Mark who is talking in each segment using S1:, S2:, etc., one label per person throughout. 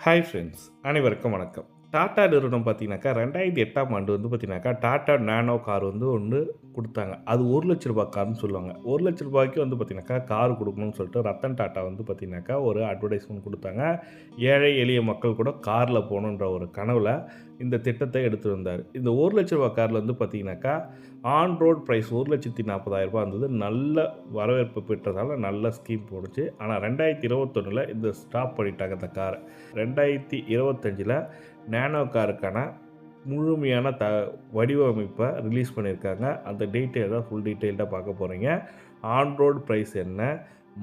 S1: Hi friends அனைவருக்கும் வணக்கம். Tata நிறுவனம் பார்த்தீங்கன்னாக்கா ரெண்டாயிரத்தி எட்டாம் ஆண்டு வந்து பார்த்தீங்கன்னாக்கா டாட்டா நேனோ கார் வந்து ஒன்று கொடுத்தாங்க. அது ஒரு லட்ச ரூபாய் கார்னு சொல்லுவாங்க. ஒரு லட்ச ரூபாய்க்கு வந்து பார்த்தீங்கன்னாக்கா கார் கொடுக்கணும்னு சொல்லிட்டு ரத்தன் டாட்டா வந்து பார்த்தீங்கன்னாக்கா ஒரு அட்வர்டைஸ்மெண்ட் கொடுத்தாங்க. ஏழை எளிய மக்கள் கூட காரில் போகணுன்ற ஒரு கனவில் இந்த திட்டத்தை எடுத்துகிட்டு வந்தார். இந்த ஒரு லட்ச ரூபாய் காரில் வந்து பார்த்தீங்கன்னாக்கா ஆன் ரோட் ப்ரைஸ் ஒரு லட்சத்தி நாற்பதாயிரம் ரூபாய் இருந்தது நல்ல வரவேற்பு பெற்றதால் நல்ல ஸ்கீம் போணுச்சு ஆனால் ரெண்டாயிரத்தி இருபத்தொன்னில் இந்த ஸ்டாப் பண்ணிட்டாங்க இந்த காரை ரெண்டாயிரத்தி இருபத்தஞ்சில் நேனோ காருக்கான முழுமையான த வடிவமைப்பை ரிலீஸ் பண்ணியிருக்காங்க. அந்த டீட்டெயில் தான் ஃபுல் டீட்டெயில்டாக பார்க்க போகிறீங்க ஆன்ரோட் ப்ரைஸ் என்ன?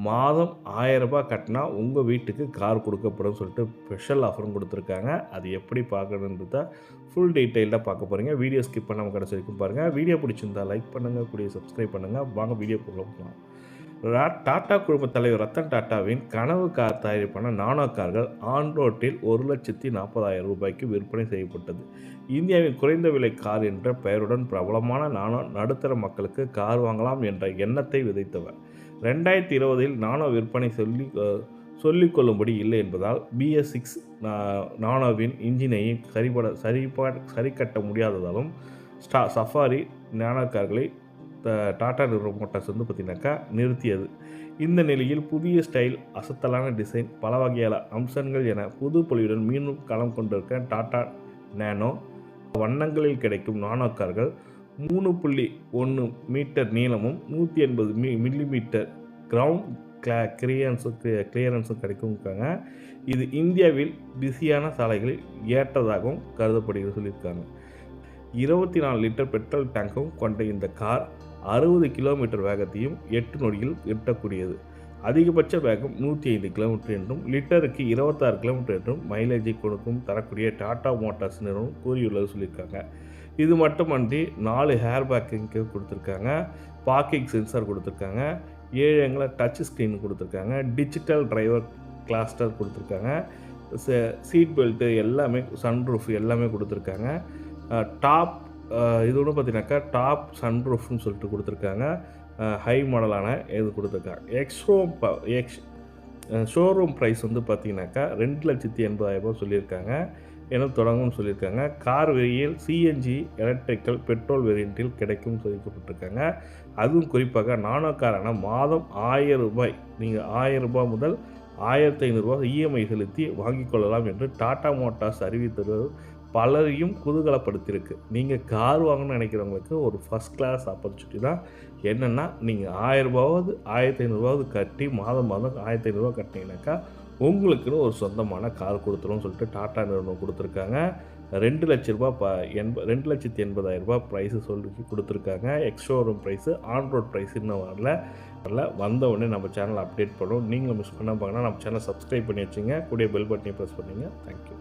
S1: மாதம் ஆயிரம் கட்டினா உங்கள் வீட்டுக்கு கார் கொடுக்கப்படும் சொல்லிட்டு ஸ்பெஷல் ஆஃபரும் கொடுத்துருக்காங்க. அது எப்படி பார்க்கணுன்றத ஃபுல் டீட்டெயில்டாக பார்க்க போகிறீங்க வீடியோ ஸ்கிப் பண்ணாமல் கடைசி வரைக்கும் பாருங்கள் வீடியோ பிடிச்சிருந்தா லைக் பண்ணுங்கள் கூடிய சப்ஸ்கிரைப் பண்ணுங்கள் வாங்க வீடியோ போகலாம். டாடா குழும தலைவர் ரத்தன் டாட்டாவின் கனவு கார் தயாரிப்பான நானோ கார்கள் ஆன் ரோட்டில் ஒரு லட்சத்தி நாற்பதாயிரம் ரூபாய்க்கு விற்பனை செய்யப்பட்டது. இந்தியாவின் குறைந்த விலை கார் என்ற பெயருடன் பிரபலமான நானோ நடுத்தர மக்களுக்கு கார் வாங்கலாம் என்ற எண்ணத்தை விதைத்தவர். ரெண்டாயிரத்தி இருபதில் நானோ விற்பனை சொல்லி சொல்லிக்கொள்ளும்படி இல்லை என்பதால் பிஎஸ் சிக்ஸ் நானோவின் இன்ஜினையும் சரிபட சரிபா சரிக்கட்ட முடியாததாலும் ஸ்டா சஃபாரி நானோ கார்களை டாடா நிறுவன மோட்டார்ஸ் வந்து பார்த்திங்கனாக்கா நிறுத்தியது. இந்த நிலையில் புதிய ஸ்டைல் அசத்தலான டிசைன் பல வகையான அம்சங்கள் என புது பொலியுடன் மீண்டும் களம் கொண்டிருக்க டாடா நேனோ வண்ணங்களில் கிடைக்கும் நானோ கார்கள் மூணு புள்ளி ஒன்று மீட்டர் நீளமும் நூற்றி எண்பது மி மில்லி மீட்டர் கிரவுண்ட் கிளா கிளியரன்ஸும் கிளியரன்ஸும் கிடைக்கும்க்காங்க இது இந்தியாவில் பிஸியான சாலைகளில் ஏற்றதாகவும் கருதப்படுகிறது சொல்லியிருக்காங்க. இருபத்தி நாலு லிட்டர் பெட்ரோல் டேங்கும் கொண்ட இந்த கார் அறுபது கிலோமீட்டர் வேகத்தையும் எட்டு நொடியில் எட்டக்கூடியது. அதிகபட்ச வேகம் நூற்றி ஐந்து கிலோமீட்டர் என்றும் லிட்டருக்கு இருபத்தாறு கிலோமீட்டர் என்றும் மைலேஜை கொடுக்கும் தரக்கூடிய டாடா மோட்டார்ஸ் நிறுவனம் கூறியுள்ளது சொல்லியிருக்காங்க. இது மட்டுமன்றி நாலு ஹேர் பேக்கிங்க்கு கொடுத்துருக்காங்க பார்க்கிங் சென்சார் கொடுத்துருக்காங்க ஏழு எங்களை டச் ஸ்க்ரீன் கொடுத்துருக்காங்க டிஜிட்டல் டிரைவர் கிளாஸ்டர் கொடுத்துருக்காங்க சீட் பெல்ட்டு எல்லாமே சன்ரூஃப் எல்லாமே கொடுத்துருக்காங்க. டாப் இது ஒன்று பார்த்தீங்கன்னாக்கா டாப் சன்ரூஃப்னு சொல்லிட்டு கொடுத்துருக்காங்க. ஹை மாடலான இது கொடுத்துருக்காங்க. எக்ஸ்ரோம் எக்ஸ் ஷோரூம் ப்ரைஸ் வந்து பார்த்தீங்கன்னாக்கா ரெண்டு லட்சத்தி எண்பதாயிரம் ரூபா சொல்லியிருக்காங்க. என தொடங்கும்னு சொல்லியிருக்காங்க. கார் வெறியில் சிஎன்ஜி எலக்ட்ரிக்கல் பெட்ரோல் வேரியண்ட்டில் கிடைக்கும் சொல்லிக்கப்பட்டிருக்காங்க அதுவும் குறிப்பாக நானோ காரான மாதம் ஆயிரம் ரூபாய். நீங்கள் ஆயிரம் ரூபாய் முதல் ஆயிரத்தி ஐநூறுரூவா இஎம்ஐ செலுத்தி வாங்கிக் கொள்ளலாம் என்று டாடா மோட்டார்ஸ் அறிவித்தது பலரையும் குதூகலப்படுத்தியிருக்கு. நீங்கள் கார் வாங்கணும்னு நினைக்கிறவங்களுக்கு ஒரு ஃபஸ்ட் கிளாஸ் ஆப்பர்ச்சுனிட்டி தான். என்னென்னா நீங்கள் ஆயிரரூபாவது ஆயிரத்தி ஐநூறுரூவாவது கட்டி மாதம் மாதம் ஆயிரத்தி ஐநூறுரூவா கட்டினீங்கனாக்கா உங்களுக்குன்னு ஒரு சொந்தமான கார் கொடுத்துருவோம்னு சொல்லிட்டு டாட்டா நிறுவனம் கொடுத்துருக்காங்க. ரெண்டு லட்ச ரூபா ப எண்ப ரெண்டு லட்சத்தி எண்பதாயிரரூபா ப்ரைஸு சொல்லி கொடுத்துருக்காங்க. Ex showroom price on road price இன்னும் வரல. வரல. வந்த உடனே நம்ம சேனல் அப்டேட் பண்ணுவோம். நீங்களும் மிஸ் பண்ண பார்க்கணும் நம்ம சேனல் சப்ஸ்கிரைப் பண்ணி வச்சுங்க. கூடிய பெல் பட்டனையும் ப்ரெஸ் பண்ணுங்க. தேங்க்யூ